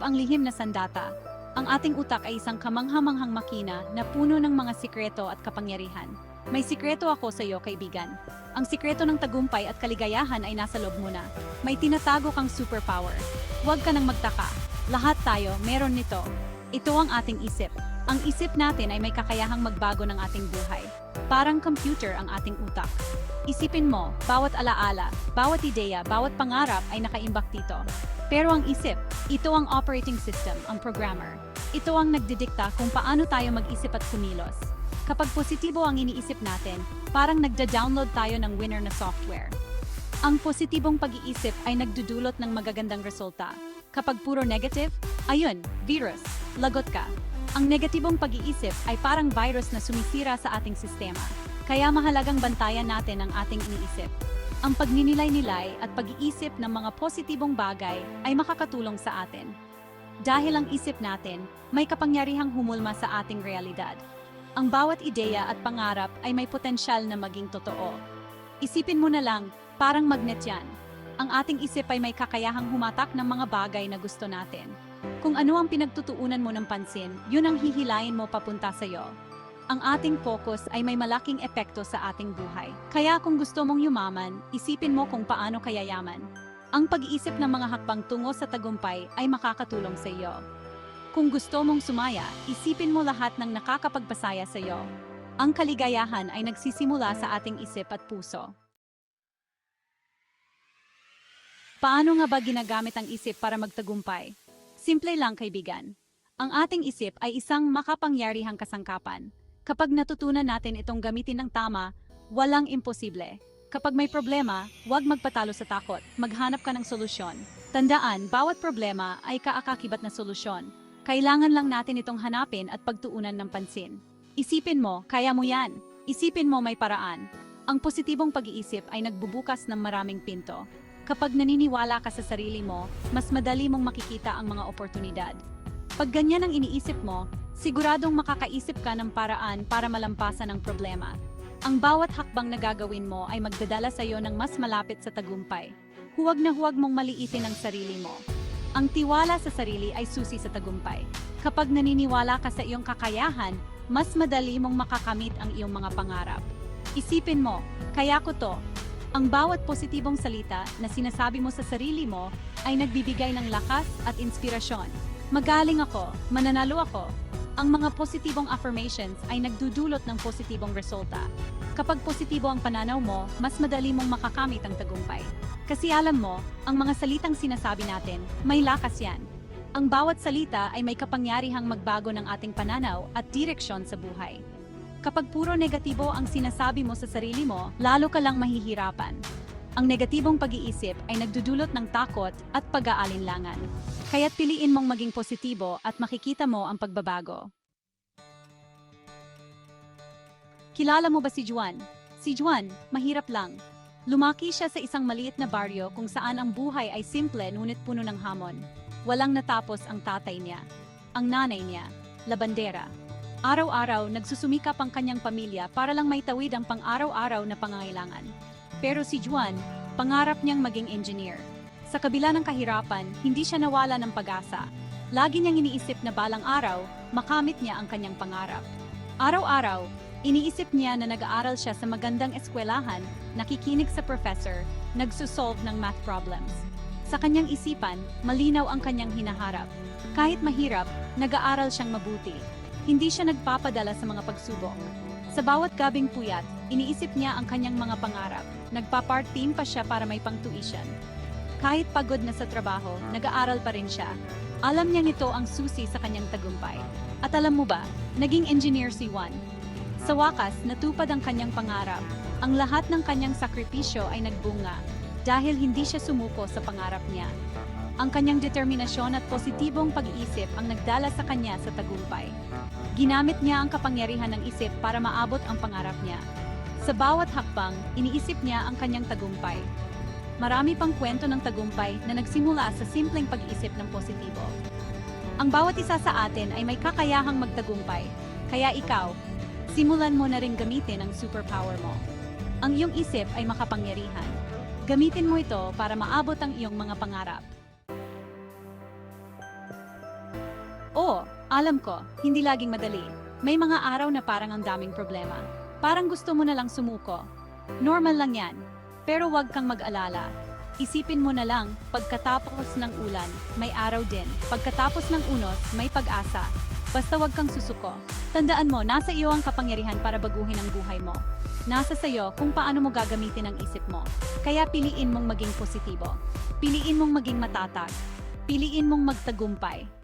ang lihim na sandata. Ang ating utak ay isang kamanghamanghang makina na puno ng mga sikreto at kapangyarihan. May sikreto ako sa iyo, kaibigan. Ang sikreto ng tagumpay at kaligayahan ay nasa loob mo na. May tinatago kang superpower. Huwag ka nang magtaka. Lahat tayo meron nito. Ito ang ating isip. Ang isip natin ay may kakayahang magbago ng ating buhay. Parang computer ang ating utak. Isipin mo, bawat alaala, bawat ideya, bawat pangarap ay nakaimbak dito. Pero ang isip, ito ang operating system, ang programmer. Ito ang nagdidikta kung paano tayo mag-isip at kumilos. Kapag positibo ang iniisip natin, parang nagda-download tayo ng winner na software. Ang positibong pag-iisip ay nagdudulot ng magagandang resulta. Kapag puro negative, ayun, virus, lagot ka. Ang negatibong pag-iisip ay parang virus na sumisira sa ating sistema. Kaya mahalagang bantayan natin ang ating iniisip. Ang pagninilay-nilay at pag-iisip ng mga positibong bagay ay makakatulong sa atin. Dahil ang isip natin, may kapangyarihang humulma sa ating realidad. Ang bawat ideya at pangarap ay may potensyal na maging totoo. Isipin mo na lang, parang magnet yan. Ang ating isip ay may kakayahang humatak ng mga bagay na gusto natin. Kung ano ang pinagtutuunan mo ng pansin, yun ang hihilayin mo papunta sa iyo. Ang ating focus ay may malaking epekto sa ating buhay. Kaya kung gusto mong yumaman, isipin mo kung paano kaya yaman. Ang pag-iisip ng mga hakbang tungo sa tagumpay ay makakatulong sa iyo. Kung gusto mong sumaya, isipin mo lahat ng nakakapagpasaya sa iyo. Ang kaligayahan ay nagsisimula sa ating isip at puso. Paano nga ba ginagamit ang isip para magtagumpay? Simple lang kaibigan. Ang ating isip ay isang makapangyarihang kasangkapan. Kapag natutunan natin itong gamitin ng tama, walang imposible. Kapag may problema, huwag magpatalo sa takot. Maghanap ka ng solusyon. Tandaan, bawat problema ay kaakakibat na solusyon. Kailangan lang natin itong hanapin at pagtuunan ng pansin. Isipin mo, kaya mo yan. Isipin mo may paraan. Ang positibong pag-iisip ay nagbubukas ng maraming pinto. Kapag naniniwala ka sa sarili mo, mas madali mong makikita ang mga oportunidad. Pag ganyan ang iniisip mo, siguradong makakaisip ka ng paraan para malampasan ang problema. Ang bawat hakbang na gagawin mo ay magdadala sa iyo ng mas malapit sa tagumpay. Huwag na huwag mong maliitin ang sarili mo. Ang tiwala sa sarili ay susi sa tagumpay. Kapag naniniwala ka sa iyong kakayahan, mas madali mong makakamit ang iyong mga pangarap. Isipin mo, kaya ko to. Ang bawat positibong salita na sinasabi mo sa sarili mo ay nagbibigay ng lakas at inspirasyon. Magaling ako, mananalo ako. Ang mga positibong affirmations ay nagdudulot ng positibong resulta. Kapag positibo ang pananaw mo, mas madali mong makakamit ang tagumpay. Kasi alam mo, ang mga salitang sinasabi natin, may lakas yan. Ang bawat salita ay may kapangyarihang magbago ng ating pananaw at direksyon sa buhay. Kapag puro negatibo ang sinasabi mo sa sarili mo, lalo ka lang mahihirapan. Ang negatibong pag-iisip ay nagdudulot ng takot at pag-aalinlangan. Kaya't piliin mong maging positibo at makikita mo ang pagbabago. Kilala mo ba si Juan? Si Juan, mahirap lang. Lumaki siya sa isang maliit na baryo kung saan ang buhay ay simple ngunit puno ng hamon. Walang natapos ang tatay niya. Ang nanay niya, labandera. Araw-araw nagsusumikap ang kanyang pamilya para lang may tawid ang pang-araw-araw na pangangailangan. Pero si Juan, pangarap niyang maging engineer. Sa kabila ng kahirapan, hindi siya nawala ng pag-asa. Lagi niyang iniisip na balang araw, makamit niya ang kanyang pangarap. Araw-araw, iniisip niya na nag-aaral siya sa magandang eskwelahan, nakikinig sa professor, nagsusolve ng math problems. Sa kanyang isipan, malinaw ang kanyang hinaharap. Kahit mahirap, nag-aaral siyang mabuti. Hindi siya nagpapadala sa mga pagsubok. Sa bawat gabing puyat, iniisip niya ang kanyang mga pangarap. Nagpa-part-team pa siya para may pang-tuition. Kahit pagod na sa trabaho, nag-aaral pa rin siya. Alam niya nito ang susi sa kanyang tagumpay. At alam mo ba, naging engineer si Juan. Sa wakas, natupad ang kanyang pangarap. Ang lahat ng kanyang sakripisyo ay nagbunga dahil hindi siya sumuko sa pangarap niya. Ang kanyang determinasyon at positibong pag-iisip ang nagdala sa kanya sa tagumpay. Ginamit niya ang kapangyarihan ng isip para maabot ang pangarap niya. Sa bawat hakbang, iniisip niya ang kanyang tagumpay. Marami pang kwento ng tagumpay na nagsimula sa simpleng pag-iisip ng positibo. Ang bawat isa sa atin ay may kakayahang magtagumpay, kaya ikaw, simulan mo na rin gamitin ang superpower mo. Ang iyong isip ay makapangyarihan. Gamitin mo ito para maabot ang iyong mga pangarap. Alam ko, hindi laging madali. May mga araw na parang ang daming problema. Parang gusto mo na lang sumuko. Normal lang yan. Pero huwag kang mag-alala. Isipin mo na lang, pagkatapos ng ulan, may araw din. Pagkatapos ng unos, may pag-asa. Basta huwag kang susuko. Tandaan mo, nasa iyo ang kapangyarihan para baguhin ang buhay mo. Nasa sayo kung paano mo gagamitin ang isip mo. Kaya piliin mong maging positibo. Piliin mong maging matatag. Piliin mong magtagumpay.